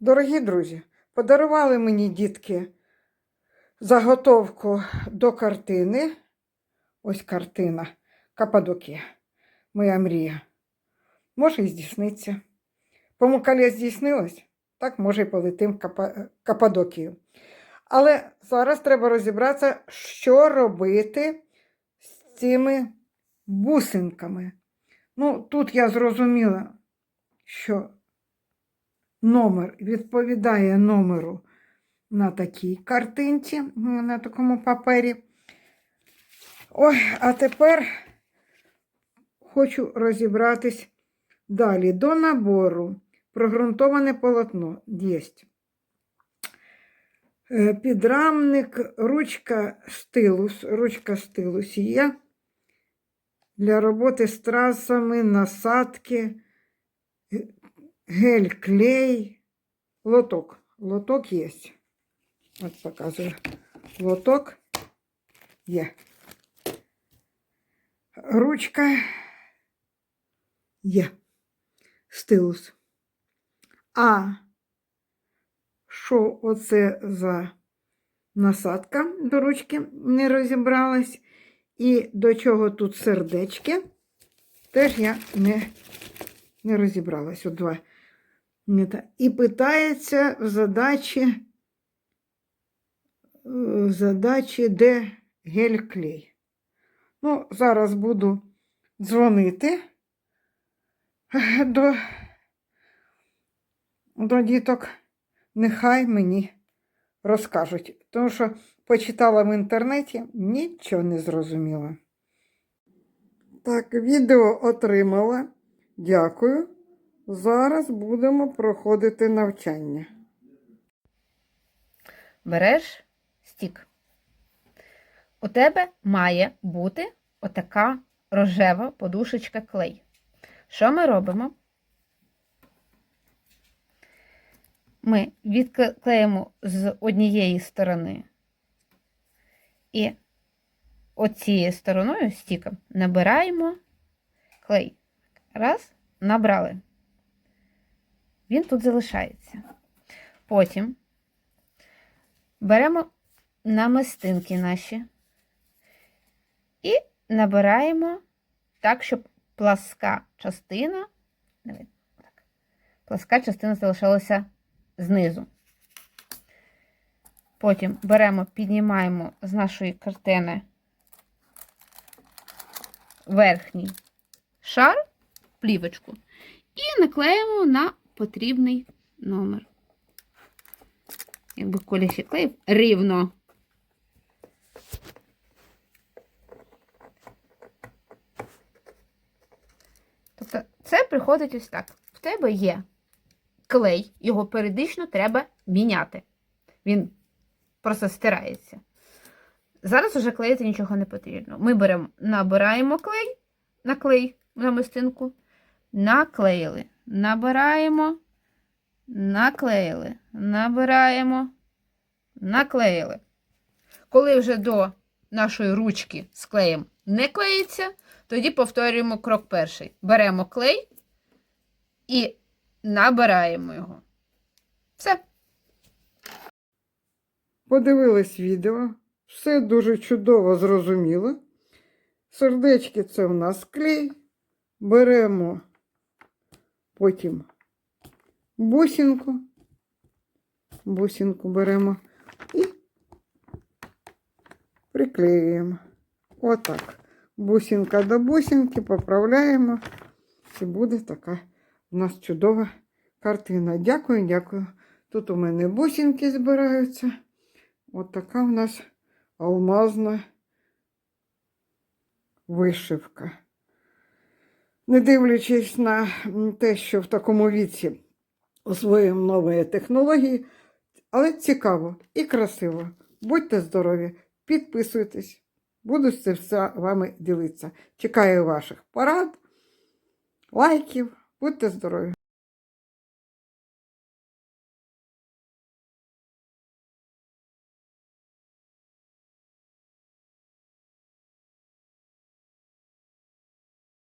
Дорогі друзі, подарували мені дітки заготовку до картини. Ось картина Кападокія. Моя мрія. Може і здійсниться. По коли здійснилось, так може і полетим Кападокію. Але зараз треба розібратися, що робити з цими бусинками. Ну, тут я зрозуміла, що номер відповідає номеру на такій картинці, на такому папері. Ой, а тепер хочу розібратись далі. До набору прогрунтоване полотно єсть. Е, Підрамник, ручка стилус, ручка стилус є для роботи з трасами, насадки, гель, клей, лоток. Лоток є. От показую. Лоток є. Ручка є. Стилус. А що оце за насадка до ручки не розібралась. І до чого тут сердечки, теж я не, не розібралась. От два. І питається в задачі, е, в задачі, де гель-клей. Ну, зараз буду дзвонити е, до, до діток. Нехай мені розкажуть. Тому що почитала в інтернеті, нічого не зрозуміла. Так, відео отримала. Дякую. Зараз будемо проходити навчання. береш стік. У тебе має бути отака рожева подушечка клей. Що ми робимо? Ми відклеїмо з однієї сторони і оцією стороною стіком набираємо клей. Раз, набрали. Він тут залишається. Потім беремо намистинки наші і набираємо так, щоб пласка частина, так, пласка частина залишалася знизу. Потім беремо, піднімаємо з нашої картини верхній шар, плівочку, і наклеїмо на потрібний номер якби Коля ще клеїв рівно. Тобто це приходить ось так. В тебе є клей, його періодично треба міняти. Він просто стирається. Зараз вже клеїти нічого не потрібно. Ми беремо, набираємо клей, на клей на мистинку, наклеїли, набираємо, наклеїли, набираємо, наклеїли. Коли вже до нашої ручки з клеєм не клеїться, тоді повторюємо крок перший. Беремо клей і набираємо його. Все. Подивились відео. Все дуже чудово зрозуміло. Сердечки це в нас клей. Беремо потім бусинку. Бусинку беремо і приклеюємо. Отак. Бусинка до бусинки поправляємо. І буде така у нас чудова картина. Дякую, дякую. Тут у мене бусинки збираються. От така у нас алмазна вишивка. Не дивлячись на те, що в такому віці освоїмо нові технології, але цікаво і красиво. Будьте здорові, підписуйтесь, буду це все вами ділитися. Чекаю ваших порад, лайків. Будьте здорові!